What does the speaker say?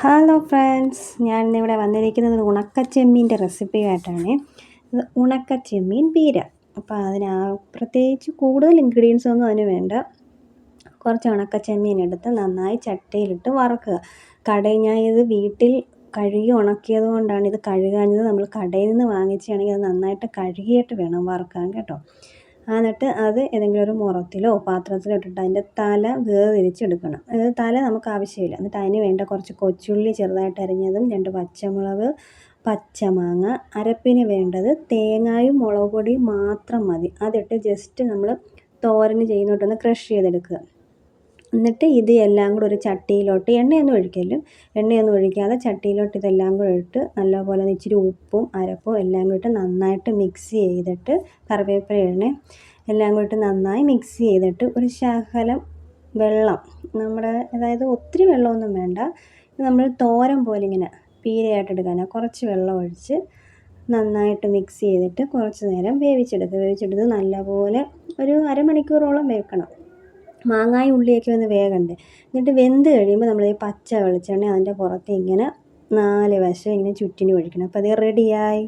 Hello friends ഞാൻ ഇന്നിവിടെ വന്നിരിക്കുന്നത് ഉണക്കച്ചെമ്മീന്റെ റെസിപ്പിയായിട്ടാണ്. ഉണക്കച്ചെമ്മീൻ പീര. അപ്പോൾ അതിന് പ്രത്യേകിച്ച് കൂടുതൽ ഇൻഗ്രീഡിയൻസ് ഒന്നും അതിന് വേണ്ട. കുറച്ച് ഉണക്കച്ചെമ്മീൻ എടുത്ത് നന്നായി ചട്ടയിലിട്ട് വറക്കുക. കടയിൽ ഞാൻ ഇത് വീട്ടിൽ കഴുകി ഉണക്കിയത് കൊണ്ടാണ് ഇത് കഴുകാഞ്ഞത്. നമ്മൾ കടയിൽ നിന്ന് വാങ്ങിച്ചാണെങ്കിൽ അത് നന്നായിട്ട് കഴുകിയിട്ട് വേണം വറുക്കാൻ കേട്ടോ. എന്നിട്ട് അത് ഏതെങ്കിലും ഒരു മുറത്തിലോ പാത്രത്തിലോ ഇട്ടിട്ട് അതിന്റെ തല വേർതിരിച്ചെടുക്കണം. അതായത് തല നമുക്ക് ആവശ്യമില്ല. എന്നിട്ട് അതിന് വേണ്ട കുറച്ച് കൊച്ചുള്ളി ചെറുതായിട്ട് അരിഞ്ഞതും രണ്ട് പച്ചമുളക് പച്ചമാങ്ങ അരപ്പിന് വേണ്ടത് തേങ്ങായും മുളക് പൊടിയും മാത്രം മതി. അതിട്ട് ജസ്റ്റ് നമ്മൾ തോരന് ചെയ്യുന്നോട്ടൊന്ന് ക്രഷ് ചെയ്തെടുക്കുക. എന്നിട്ട് ഇത് എല്ലാം കൂടെ ഒരു ചട്ടിയിലോട്ട് എണ്ണയൊന്നും ഒഴിക്കല്ലും എണ്ണയൊന്നും ഒഴിക്കാതെ ചട്ടിയിലോട്ട് ഇതെല്ലാം കൂടെ ഇട്ട് നല്ലപോലെ ഇച്ചിരി ഉപ്പും അരപ്പും എല്ലാം കൂടി ഇട്ട് നന്നായിട്ട് മിക്സ് ചെയ്തിട്ട് കറിവേപ്പില ഇടണേ എല്ലാം കൂടി ഇട്ട് നന്നായി മിക്സ് ചെയ്തിട്ട് ഒരു ശകലം വെള്ളം നമ്മുടെ അതായത് ഒത്തിരി വെള്ളമൊന്നും വേണ്ട. നമ്മൾ തോരൻ പോലെ ഇങ്ങനെ പീരയായിട്ട് എടുക്കാനാണ് കുറച്ച് വെള്ളം ഒഴിച്ച് നന്നായിട്ട് മിക്സ് ചെയ്തിട്ട് കുറച്ച് നേരം വേവിച്ചെടുക്കുക വേവിച്ചെടുത്ത് നല്ലപോലെ ഒരു അരമണിക്കൂറോളം വെക്കണം മാങ്ങായും ഉള്ളിയൊക്കെ ഒന്ന് വേകണ്ടേ എന്നിട്ട് വെന്ത് കഴിയുമ്പോൾ നമ്മൾ ഈ പച്ച വെളിച്ചെണ്ണ അതിന്റെ പുറത്ത് ഇങ്ങനെ നാല് വശം ഇങ്ങനെ ചുറ്റിനും ഒഴിക്കണം. അപ്പോൾ അത് റെഡിയായി